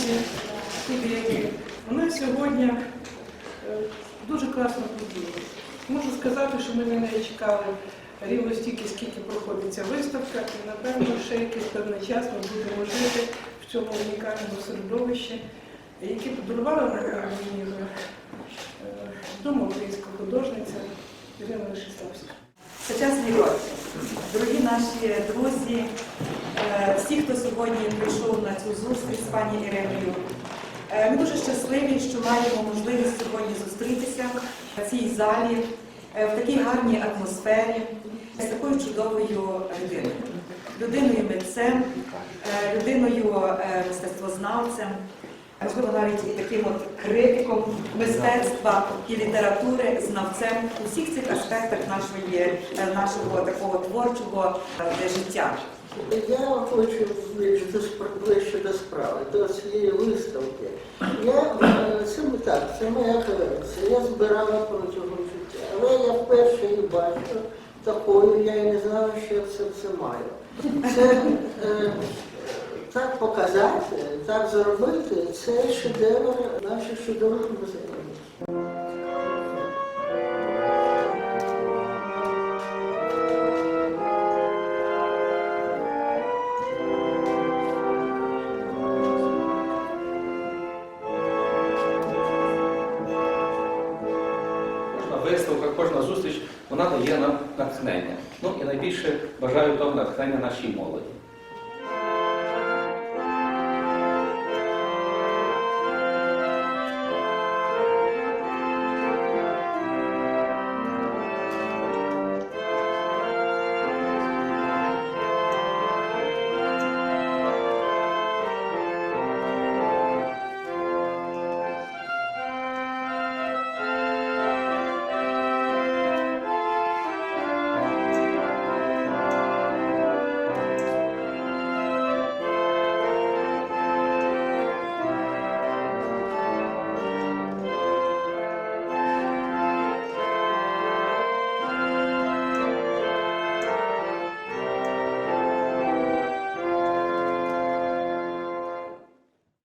команді студентів. Вони сьогодні е, дуже класно поділи. Можу сказати, що ми на неї чекали рівно стільки, скільки проходиться виставка, і напевно ще якийсь певний час ми будемо жити в цьому унікальному середовищі, яке подарувала мені вже е, відома українська художниця Ірина Вишиславська. Сучасні гості, дорогі наші друзі, всі, хто сьогодні прийшов на цю зустріч з пані Іриною. Е, Ми дуже щасливі, що маємо можливість сьогодні зустрітися в цій залі, е, в такій гарній атмосфері з такою чудовою людиною. Людиною митцем, е, людиною е, мистецтвознавцем, можливо, навіть і таким от критиком мистецтва і літератури, знавцем у всіх цих аспектах нашої, е, нашого такого творчого е, життя. Я хочу ближче до справи, до цієї виставки. Я е, це не так, це моя колекція. Я збирала протягом життя. Але я вперше її бачу такою, я і не знала, що я це все маю. Це е, так показати, так зробити, це шедевр наших чудових музеїв. Виставка, кожна зустріч, вона дає нам натхнення. Ну і найбільше бажаю того натхнення нашій молоді.